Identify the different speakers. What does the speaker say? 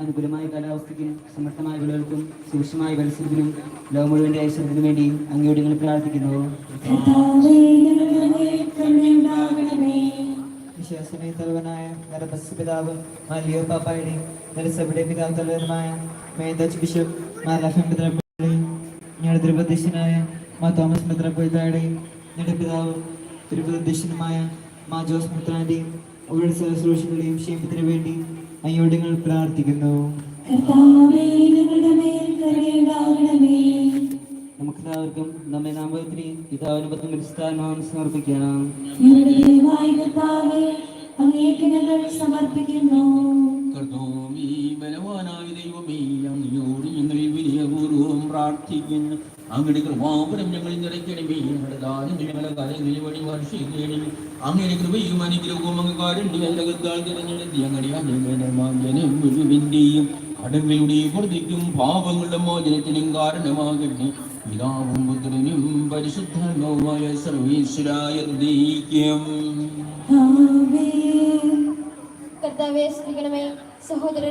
Speaker 1: അനുകൂലമായ കാലാവസ്ഥയ്ക്കും സമർത്ഥമായ വിളകൾക്കും സൂക്ഷ്മമായ പരിസരത്തിനും ലോകം മുഴുവന്റെ ഐശ്വര്യത്തിനു വേണ്ടി അങ്ങയോട് ഞങ്ങൾ പ്രാർത്ഥിക്കുന്നു.
Speaker 2: വിശ്വാസമേ തലവനായ നരബസ് പിതാവ് മാലിയോ പാപ്പായുടെ നരസഭയുടെ പിതാവ് തലവനുമായ മേധാജ് ബിഷപ്പ് മാലാഫം മിത്രപ്പോയുടെയും ഞങ്ങളുടെ തിരുപ്രദേശനായ മാ തോമസ് മിത്രപ്പോയുടെയും ഞങ്ങളുടെ പിതാവ് തിരുപ്രദേശനുമായ മാ ജോസ് മിത്രാന്റെയും അവരുടെ ശുശ്രൂഷകളുടെയും ക്ഷേമത്തിന് വേണ്ടി അങ്ങയോട് ഞങ്ങൾ പ്രാർത്ഥിക്കുന്നു.
Speaker 3: നമുക്ക്
Speaker 1: നമുക്കെല്ലാവർക്കും നമ്മെ നാമത്തിന് പിതാവിന് പത്തും പരിസ്ഥാനവും സമർപ്പിക്കണം
Speaker 3: സമർപ്പിക്കുന്നു.
Speaker 4: ബലവാനായ ദൈവമേ അങ്ങയോട് പ്രാർത്ഥിക്കുന്നു അങ്ങയുടെ കൃപാപുരം ഞങ്ങൾ നിറയ്ക്കണമേ. ഞങ്ങളുടെ ദാനം ഞങ്ങളുടെ കാര്യങ്ങളിൽ വഴി വർഷിക്കണമേ. അങ്ങനെ കൃപയും അനുഗ്രഹവും അങ്ങ് കാരുണ്യമല്ലകത്താൽ തിരഞ്ഞെടുത്തി ഞങ്ങളുടെ അനുഗണമാജനം മുഴുവന്റെയും കടങ്ങളുടെയും പ്രതിക്കും പാപങ്ങളുടെ മോചനത്തിനും കാരണമാകട്ടെ. പിതാവും പുത്രനും പരിശുദ്ധമായ സർവീശ്വരായ ദൈക്യം
Speaker 5: സഹോദരരെ